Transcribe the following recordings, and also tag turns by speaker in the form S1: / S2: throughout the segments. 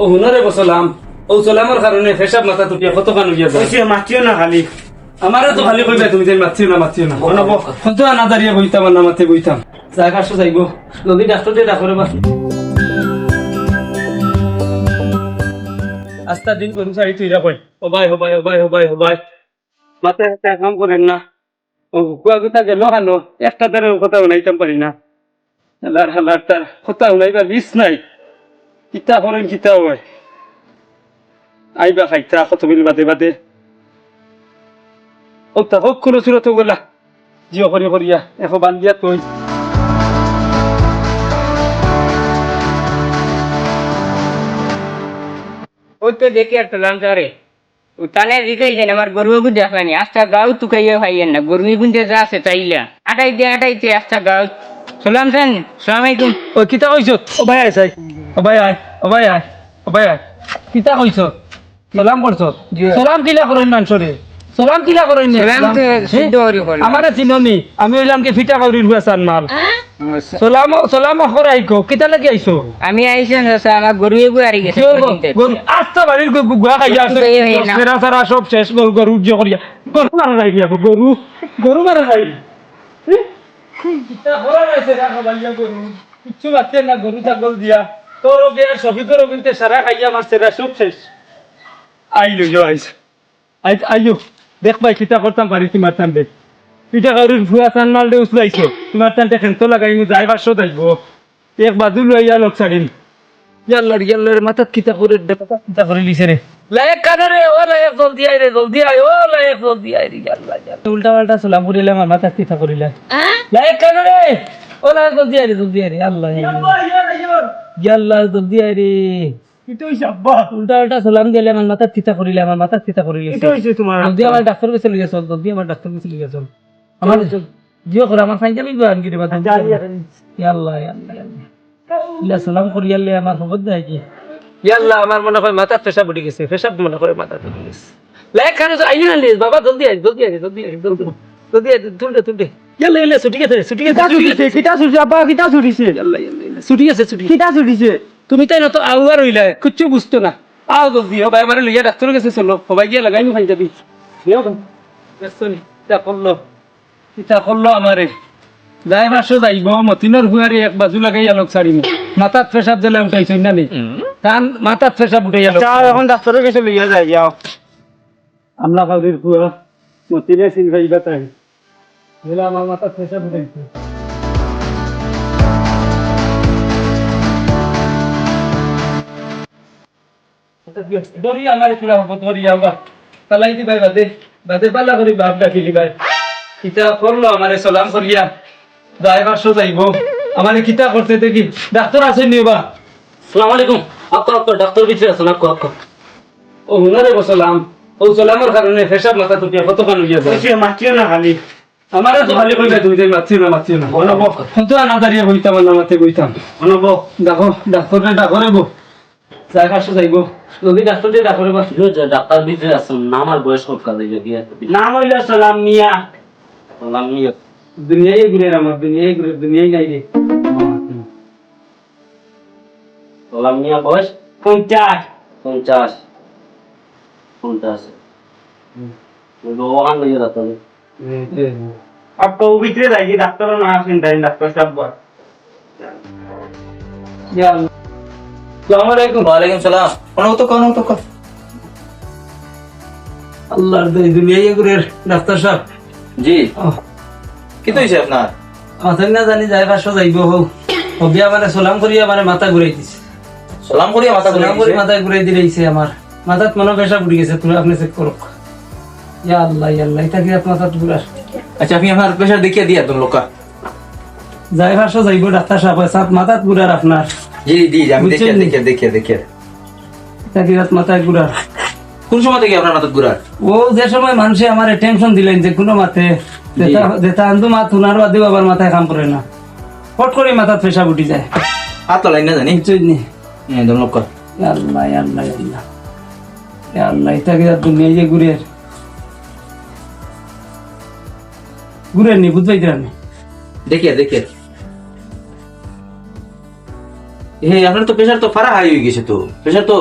S1: ও হুনারে বসলাম ও চলামর কারণে ফেসাব মাথা তুপিয়া কত কান উইয়া যায়
S2: মাতিও না খালি।
S1: আমারও তো খালি কইবা তুমি যে মাতিও না মাতিও না। অনব কত আনা দাঁড়িয়ে বইতাম না মাতে বইতাম। জায়গা আসো যাইব। যদি ডাক্তার দিয়ে ডাক্তারে বা আস্তা দিন করুন সারি তুই রাখই। ও ভাই ও ভাই ও ভাই ও ভাই ও ভাই মাতে একটা কাম করেন না। ও কুয়া কুতা গেল হানো একটা তারে কথা উনাইতাম পারি না। হালার হালার তার কথা উনাইবার বিষ নাই। কিতা করেন, কিতা হয়? আইবা খাইতা কত বিল বাদে বাদে। ও তা হোক, কোনো সুরত গলা। জিও করি করিয়া এখন বান্ধিয়া তুই।
S3: ওই তো দেখি একটা লঞ্চারে উতানে দিতেই যেন আমার গরু বুঝে আসলানি আস্তা গাও তুকাইয়ে ভাইয়েন না? গরমি বুঝে যা আছে, তাইলা। আটাই দিয়ে আটাইতে আস্তা গাও সালাম সেন সালাম আলাইকুম
S1: ও কিতা কইছ ও ভাই আয় সাই ও ভাই আয় ও ভাই আয় ও ভাই আয় কিতা কইছ সালাম করছ সালাম কিলা করেন মানুষরে সালাম কিলা করেন
S3: করি
S1: আমারে চিননি আমি হইলাম কি ফিটা করির হুয়াসান মাল সালাম সালাম করে আইকো কিতা লাগি আইছো?
S3: আমি আইছেন স্যার আমার গরু এগু আরি গেছে
S1: আস্তা বাড়ির গুয়া
S3: হই না।
S1: সেরা সারা সব শেষ গরু যে করিয়া গরু মারা নাই গরু গরু মারা নাই। কিচ্ছু বাচ্চা না, গরু, ছাগল দিয়া। তোর বিয়ার সবই করো কিন্তু সারা খাইয়া মারছে সব শেষ। আইলো আইস। আই আইলো দেখ ভাই কিতা করতাম পারি তোমার টান দেখ। পিঠা কারুর ভুয়া চান মাল দে উসলাইছো তোমার টান দেখেন তো লাগাই এক লইয়া লোক ছাড়িন ইয়াল্লার ইয়াল্লার কিতা করে করে লিছে রে। লায়ক কানে রে, ও লায়ক জলদি আই রে, জলদি আই ও লায়ক জলদি আই রে ইয়াল্লাহ উল্টা পাল্টা সালাম করিলে আমার মাথাত কিতা করিলা। লায়ক কানে রে ও লায়ক জলদি আই রে জলদি আই রে আল্লাহ। উল্টা পাল্টা সালাম দিলে আমার মাথাত কিতা করিলে আমার মাথাত কিতা করিলে
S2: তোমার
S1: জলদি আমার ডাক্তার কাছে লিয়ে চল জলদি আমার ডাক্তার কাছে লিয়ে চল। আমার জিও করে আমার যাবি বান গিরে বাদ ইয়াল্লাহ ইয়াল্লাহ ইয়াল্লাহ সালাম করি আমার খবর দেয় কি ইয়াল্লাহ আমার মনে হয় মাথা পেশাব উঠে গেছে পেশাব মনে করে মাথা উঠে গেছে। লাইক খানে তো না বাবা জলদি আই জলদি আই জলদি আই জলদি জলদি আই তুলতে তুলতে ইয়াল্লাহ ইয়াল্লাহ ছুটি গেছে ছুটি গেছে ছুটি গেছে
S2: কিটা ছুটিছে? আব্বা কিটা ছুটিছে?
S1: ইয়াল্লাহ ইয়াল্লাহ ছুটি গেছে ছুটি।
S2: কিটা ছুটিছে?
S1: তুমি তাই না তো আউয়ার হইলা? কিচ্ছু বুঝতো না। আও জলদি ও ভাই আমার লইয়া ডাক্তার কাছে চলো। সবাই গিয়ে লাগাই ফাইন যাবি। ব্যস্ত নি ইটা করল ইটা করল আমারে যাই মাসো যাইব মতিনের হুয়ারি এক বাজু লাগাইয়া লোক ছাড়িম মাথাত পেশাব দিলে উঠাইছ না? নি কান মাথাত পেশাব উঠাইয়া লোক
S2: এখন ডাক্তারের কাছে লইয়া যাই যাও।
S1: আমলা কাউরির হুয়া মতিনে সিল ভাইবা তাই। বলে আমার মাথাত পেশাব উঠাইছে দরি আমার চূড়া হব দরি আমার। পালাই দি ভাই বাদে। বাদে পালা করি বাপ ডাকিলি ভাই কিতা করল আমারে সালাম করিয়া? যাই পাঁচশো যাইব আমারে কিতা করতে দেখি। ডাক্তার আছে নি বা? সালাম আলাইকুম। আপকা আপকা ডাক্তার ভিতরে আছেন আপকা আপকা ও হুনারে বসলাম ও সালামের কারণে ফেসাব মাথা কান উইয়া যায়
S2: কইছে না খালি।
S1: আমারে খালি কইবা তুমি যাই মাতিও না মাতিও না। অনব। কিন্তু আনা দাঁড়িয়ে বইতাম না মাতে বইতাম অনব। দেখো ডাক্তারে ডাক্তারে বো যাই পাঁচশো যাইব। যদি ডাক্তার দিয়ে ডাক্তারে বা
S4: ডাক্তার ভিতরে আছেন না আমার বয়স কত কাজে গিয়ে
S2: নাম হইল সালাম মিয়া।
S4: বললাম
S1: দুনিয়ায় ঘুরে আমার দুনিয়ায় ঘুরে দুনিয়ায় নাই রে
S4: বললাম মিয়া বয়স?
S2: পঞ্চাশ।
S4: পঞ্চাশ। পঞ্চাশ। ওখান লইয়া যাতো
S2: আপকা ও ভিতরে যাই ডাক্তার না আসেন তাই ডাক্তার সাহেব বল
S1: সালাম আলাইকুম।
S4: ওয়ালাইকুম সালাম। কোনো তো কোনো তো
S1: আল্লাহর দই দুনিয়ায় ঘুরে ডাক্তার সাহেব।
S4: জি। কি তো হইছে আপনার?
S1: মাথায় না জানি যাই যাইব মানে সালাম করিয়া মানে মাথা ঘুরাই দিছে।
S4: সালাম করিয়া মাথা
S1: ঘুরাই দিলেইছে আমার। মাথাত মনে পেশা উঠে গেছে তুমি আপনি চেক করো। ইয়া আল্লাহ ইয়া আল্লাহ এটা কি আপনার মাথাত ঘুরার
S4: আচ্ছা আপনি আপনার প্রেশার দেখিয়ে দিয়া তুমি লোকা
S1: যাই পাঁচশো যাইব ডাক্তার সাহেব সাত মাথাত ঘুরার আপনার।
S4: জি জি আমি দেখিয়ে? দেখিয়ে দেখিয়ে দেখিয়ে।
S1: এটা কি মাথায় ঘুরার।
S4: কোন সময় থেকে আপনার মাথা ঘুরার?
S1: ও যে সময় মানুষে আমার টেনশন দিলেন যে কোনো মাথে যেটা আন্দু মাথ উনার বাদেও আবার মাথায় কাম করে না। ফট করে মাথাত পেশাব উঠি যায়।
S4: হাত তো লাইন না জানি।
S1: বুঝছেন নি?
S4: একদম লোক
S1: ইয়া আল্লাহ ইয়া আল্লাহ ইয়া আল্লাহ। ইয়া আল্লাহ এটা কি আর যে ঘুরে নি বুঝবাই
S4: দেখিয়ে দেখিয়ে। হে আপনার তো প্রেশার তো ফারা হাই হয়ে গেছে তো। প্রেশার তো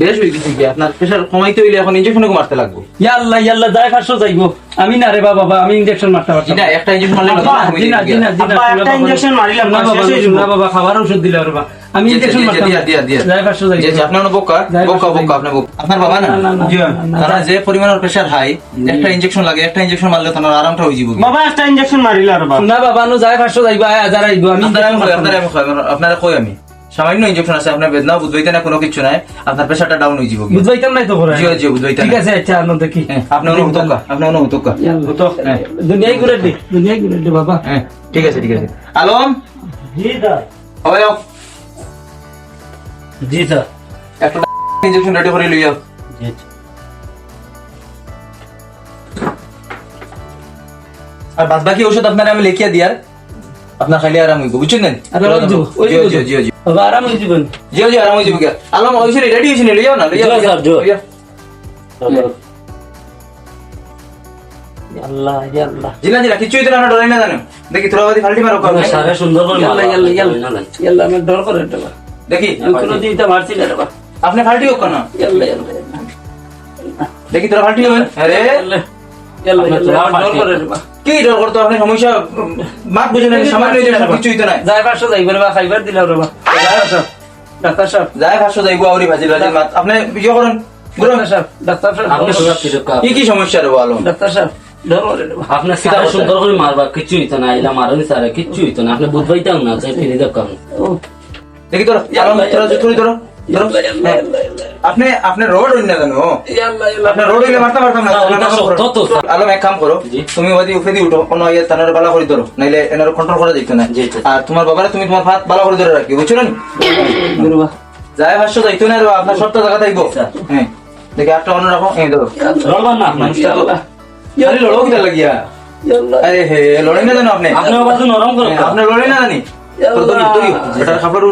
S4: বেশ হয়ে গেছে কি আপনার প্রেশার কমাইতে হইলে এখন ইনজেকশন মারতে লাগবে।
S1: ইয়াল্লা ইয়াল্লা যাই পাঁচশো যাইব। আমি না রে বাবা আমি ইঞ্জেকশন মারতে পারছি
S4: এটা একটা ইনজেকশন মারলে না,
S2: একটা মারিলাম,
S1: না বাবা
S2: হয়ে।
S1: না বাবা খাবার ওষুধ দিলে বাবা। আমি
S4: জি, জি,
S1: ইঞ্জেকশন
S4: জি,
S1: মারতাম।
S4: দিয়া, দিয়া, দিয়া।
S1: যাই পাঁচশো যাইব
S4: জি, জি, আপনার বোকা বোকা বোকা আপনার বোকা। আপনার বাবা না?
S1: না, না, না,
S2: জি।
S1: না, না,
S4: তারা যে পরিমাণের প্রেশার হাই একটা ইনজেকশন লাগে একটা ইনজেকশন মারলে তার আরামটা হয়ে যাবে।
S2: বাবা একটা ইঞ্জেকশন মারিলা আর বাবা
S1: না বাবা নো যাই পাঁচশো যাইব আয় হাজার আইব আমি
S4: আপনারা কই, আমি কই, আপনারা কই আমি? সামান্য ইনজেকশন আছে আপনার বেদনা বুঝবাইতে না কোনো কিছু নাই আপনার প্রেশারটা ডাউন হয়ে যাবে।
S1: বুঝবাইতাম নাই তো করে
S4: জি জি বুঝবাইতে
S1: ঠিক আছে আচ্ছা আনন্দ দেখি।
S4: হ্যাঁ আপনি অনুভূত কা আপনি অনুভূত কা। হ্যাঁ।
S1: দুনিয়ায় ঘুরে দি দুনিয়ায় ঘুরে দি বাবা।
S4: হ্যাঁ ঠিক আছে ঠিক আছে। আলম?
S2: জি
S4: হবে
S2: জি স্যার
S4: একটা ইনজেকশন রেডি করে লইয়া জি আর বাদ বাকি ওষুধ আপনারা আমি লিখিয়া দিয়ার আপনার খালি আরাম হইব বুঝছেন না
S1: বাবা আরাম হয়ে যাবেন
S4: জিও জিও আরাম হয়ে যাবে আলম হইছে রেডি হইছে লইয়া না লইয়া
S2: স্যার।
S4: লইয়া।
S2: আল্লাহ আল্লাহ
S4: জিনা জিনা কিছুই তো না ডরাই না জানো দেখি তোরা বাদি ফাল্টি মারো
S2: সারা সুন্দর করে
S1: ইয়াল্লা ইয়াল্লা ইয়াল্লা ইয়াল্লা আমার ডর করে এটা
S4: দেখি আপনি ফাল্টি হোক না দেখি তোরা ফাল্টি আরে কি ডর করতো? আপনি সমস্যা মাত বুঝে নেন সামান্য কিছুই তো নাই।
S1: যাই পাঁচশো যাইব রে খাইবার দিলাম রে বাবা ডাক্তার সাহেব।
S4: যায় ভাষ্য যাইব আউরি ভাজি ভাজি মাত আপনি ইয়ে করেন
S1: ডাক্তার সাহেব
S4: কি কি সমস্যা রে আলম
S1: ডাক্তার সাহেব
S5: আপনার সারা সুন্দর করে মারবা কিচ্ছু হইতো না মারনি সারা কিচ্ছু হইতো না আপনি বুঝবাইতাম না ফিরে কারণ
S4: দেখি তোর ধরো ধরো। আপনি আপনি রোড হইন না জানো
S1: ইয়াল্লা ইয়াল্লা
S4: আপনি রোড হইলে মারতে পারতাম না
S5: না,
S4: তুমি
S5: ওটা
S4: এক কাম
S5: সত্য
S4: করো।
S5: তো।
S4: আলম এক কাম করো তুমি ওদি উঠে দিয়ে উঠো কোনো ইয়ে তানার বালা করে ধরো নাইলে এনার কন্ট্রোল করা যাইতো না।
S5: জি, জি।
S4: আর তোমার বাবারে তুমি তোমার হাত বালা করে ধরে রাখি বুঝছ না
S1: গুরু
S4: ভাষ্য যাইতো না রে আপনার সবটা জায়গা থাকব হ্যাঁ দেখি একটা অন্য রাখো এই ধরো।
S5: লড়বা না
S4: মানুষটা লড়ো কিটা লাগিয়া? আরে হে লড়ে না জানো আপনি?
S5: আপনি বাজু নরম করে।
S4: আপনি লড়ে না জানি?
S5: কেন?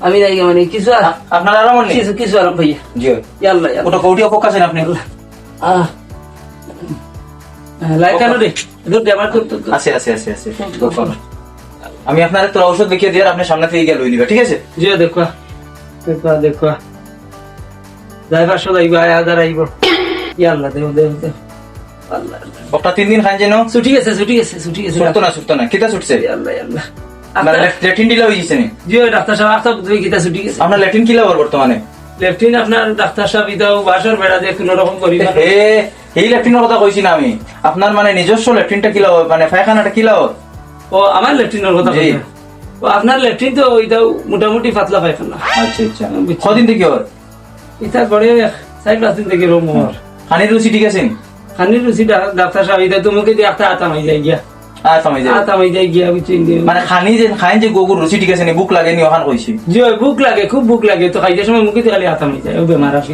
S1: আমি নাই মানে কিছু
S4: আপনার আরাম
S1: কিছু কিছু আরাম ভাইয়া
S4: জি। ওটা কৌটিয়া পোক আছেন আপনি?
S1: আহ। লাইট আনো রে। দুধ আমার
S4: আছে আছে আছে আছে। আমি আপনার তোর ঔষধ লিখে দিয়ে আপনি সামনে থেকে গিয়ে লই নিবে ঠিক আছে?
S1: জিও দেখো। দেখো দেখো। ড্রাইভার সব আইব আয় আদার আইব ইয়াল্লা দেও দেও দেও আল্লাহ
S4: ওটা তিন দিন খান যেন
S1: ছুটি গেছে ছুটি গেছে ছুটি গেছে।
S4: ছুটতো না ছুটতো না কিতা ছুটছে?
S1: ইয়াল্লা ইয়াল্লা
S4: আপনার ল্যাটিন ডিলা হয়ে গেছে নি?
S1: জিও ডাক্তার সাহেব দুই গীতা ছুটি গেছে?
S4: আপনার ল্যাটিন কিলা বর্তমানে?
S1: লেফটিন আপনার ডাক্তার সাহেব ইদাও বাসর বেড়া দিয়ে কোনো রকম করি
S4: এই ল্যাটিনের কথা কইছি না আমি। আপনার মানে নিজস্ব ল্যাটিনটা কিলা মানে পায়খানাটা কিলা হয়?
S1: ও আমার লেফটিনের কথা
S4: জি।
S1: বলছেন। ও আপনার লেফটিন তো ওইটাও মোটামুটি পাতলা পায়খানা।
S4: আচ্ছা আচ্ছা। কদিন থেকে হয়
S1: ইটা করে চার পাঁচ দিন থেকে রোম হওয়ার
S4: খানির রুচি ঠিক আছে?
S1: খানির রুচি ডাক্তার সাহেব এটা তোমাকে দিয়ে একটা
S4: আর সময় যায়
S1: গিয়া।
S4: মানে খানি যে খাই যে গোগুর ঠিক আছে নি বুক লাগে নি ওখান কইছি।
S1: জি ওই লাগে খুব ভুক লাগে। তো খাইতে সময় মুখে খালি যায় ও বেমার আর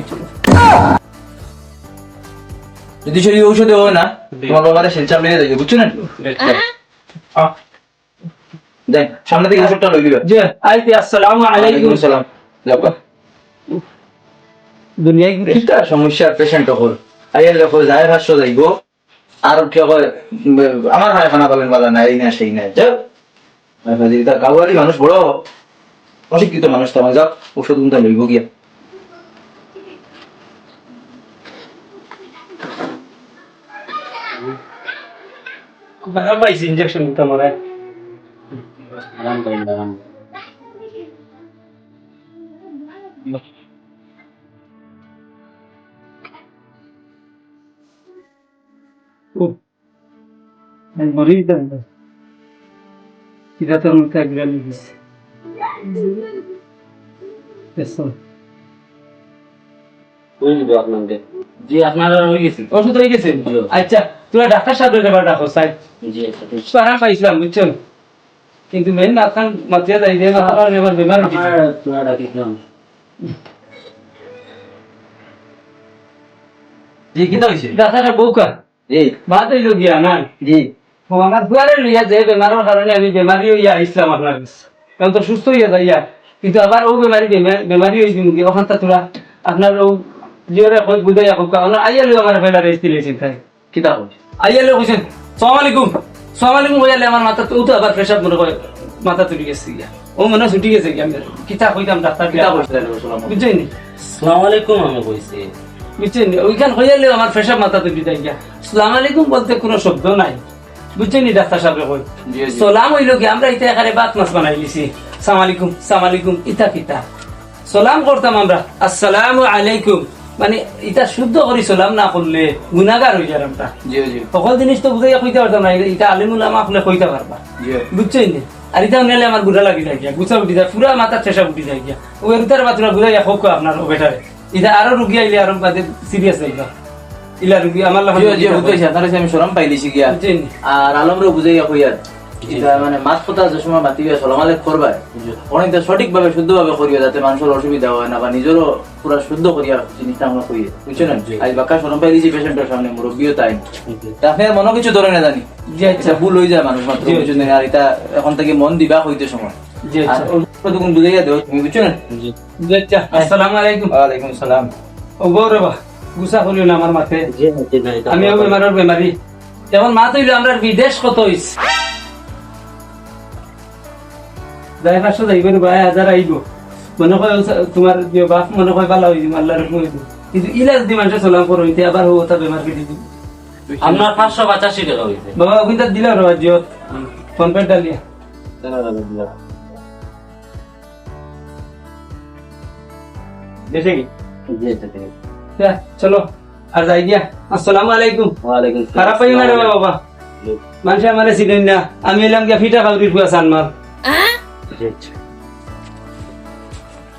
S4: যদি শরীর ঔষধে হয় না তোমার বাবারে শিলচাপ যাবে বুঝছ না? আহ। দেখ সামনে থেকে ওষুধটা লই দিবে।
S1: জি আইতে আসসালামু আলাইকুম।
S4: সালাম যাবা
S1: দুনিয়ায় ঘুরে
S4: এটা সমস্যা পেশেন্ট হল আইয়ের দেখো যায় ভাষ্য যাইব। আর কি কয় উম, আমার ভাই খানা পাবেন বলা না এই না সেই না যাও। ভাই ভাজি গাওয়ারি মানুষ বড় অশিক্ষিত মানুষ তো আমার যাও ওষুধ উনটা লইব গিয়া।
S1: বাবা পাইছি ইনজেকশন দিতে আমার
S5: আরাম করেন আরাম
S1: মরি দেন এটা তোর মধ্যে একবার লিখেছে
S5: হয়ে যাবে আপনাদের জি আপনারা হয়ে গেছে
S1: ওষুধ হয়ে গেছে
S5: জি।
S1: আচ্ছা তোরা ডাক্তার সাহেব এবার ডাকো সাহেব। আরাম পাইছিলাম বুঝছ? কিন্তু মেন নাকান মাতিয়া যাই দিয়ে কারণে এবার বেমার।
S5: আমার তোরা ডাকিছিলাম
S4: জি কিটা হইছে
S1: ডাক্তার বউকা
S4: জি।
S1: ভাত হইল গিয়া না?
S4: জি।
S1: ও আমার দুয়ারে লইয়া যে বেমারের কারণে আমি বেমারি হইয়া ইসলাম আপনার কাছে। কারণ তো সুস্থ হইয়া যাইয়া কিন্তু আবার ও বেমারি বেমা- বেমারি হয়েছে নাকি ওখান তা তোরা আপনার ও জিওরে কই বুঝাই এখন আইয়ালে আমার ফেলা রেস্ট দিয়েছেন তাই
S4: কিতা কইছে
S1: আইয়ালে কইছেন সালাম আলাইকুম সালাম আলাইকুম আমার মাথা তো তো আবার প্রেসার মনে হয় মাথা তুলি গেছে গিয়া। ও মনে ছুটি গেছে গিয়া আমি কিতা কইতাম ডাক্তার
S4: কিতা
S1: বুঝছেন নি?
S5: আসসালামু আলাইকুম আমি কইছি।
S1: বুঝছেন ওইখান হইয়ালে আমার প্রেসার মাথা তুলি গিয়া। সালাম আলাইকুম বলতে কোনো শব্দ নাই। বুঝছেন ডাক্তার সাহেব কই? সালাম হইল কি আমরা ইটা এখানে বাত মাছ বানাই লিছি সালাম আলাইকুম সালাম আলাইকুম ইতা কিতা। সালাম করতাম আমরা আসসালামু আলাইকুম। মানে ইটা শুদ্ধ করি সালাম না করলে গুনাগার হয়ে যায় আমরা সকল জিনিস তো বুঝাইয়া কইতে পারতাম না এটা আলিমুল আমা আপনি কইতে পারবা। বুঝছেন নি? আর এটা উনালে আমার গুড়া লাগি যায় গিয়া গুছা উঠি যায় পুরা মাথার চেষ্টা উঠি যায় গিয়া। ও এর মাত্র বুঝাইয়া হোক আপনার বেটারে এটা আরও রুগী আইলে আরও বাদে সিরিয়াস যাইবা ইলা রুগী আমার
S4: কাছে আমি শরম পাইলিছি গিয়া? আর আলমরে বুঝাইয়া কইয়ার এটা মানে মাছ কথা যে সময় করবাই অনেকটা সঠিকভাবে শুদ্ধভাবে করিয়া যাতে মানুষের অসুবিধা হয় না বা নিজেরও পুরা শুদ্ধ করিয়া জিনিসটা আমরা কইয়ে বুঝছেন আজ বাক্কা শরম পাই দিয়েছি পেশেন্টের সামনে মুরব্বীও তাই। আপনি মনে কিছু ধরে না জানি
S1: জি আচ্ছা।
S4: ভুল হয়ে যায় মানুষ মাত্র কিছু দিন আর এটা এখন থেকে মন দিবা হইতে সময়। আর
S1: আচ্ছা।
S4: কতক্ষণ বুঝাইয়া দেও তুমি বুঝছ না
S1: জি। আচ্ছা। আসসালামু আলাইকুম।
S4: ওয়ালাইকুম সালাম।
S1: ও গৌরবা গুসা করিও না আমার মাথায় আমি বেমারের বেমারি যেমন মা তৈল আমরা বিদেশ কত হইস যাই পাঁচশো যাইবেন ভাই হাজার আইব মনে হয় তোমার বাপ মনে হয় ভালো হইব আল্লাহর কই দিব কিন্তু ইলাজ দি মানুষের চলাম করো ইতে আবার হো তা বেমার কেটে দিব
S5: আপনার পাঁচশো পঁচাশি টাকা হইছে
S1: বাবা ওখানটা দিলা রবা জিওত ফোন পে ডালিয়া।
S2: দেশে কি?
S1: চলো আর যাই গিয়া আসসালামু আলাইকুম।
S5: ওয়ালাইকুম
S1: খারাপ পাই না রে বাবা। মানুষ আমার চিনেন না আমি এলাম গিয়া ফিটা কাউরির কুয়া সান মার
S5: আসসালাম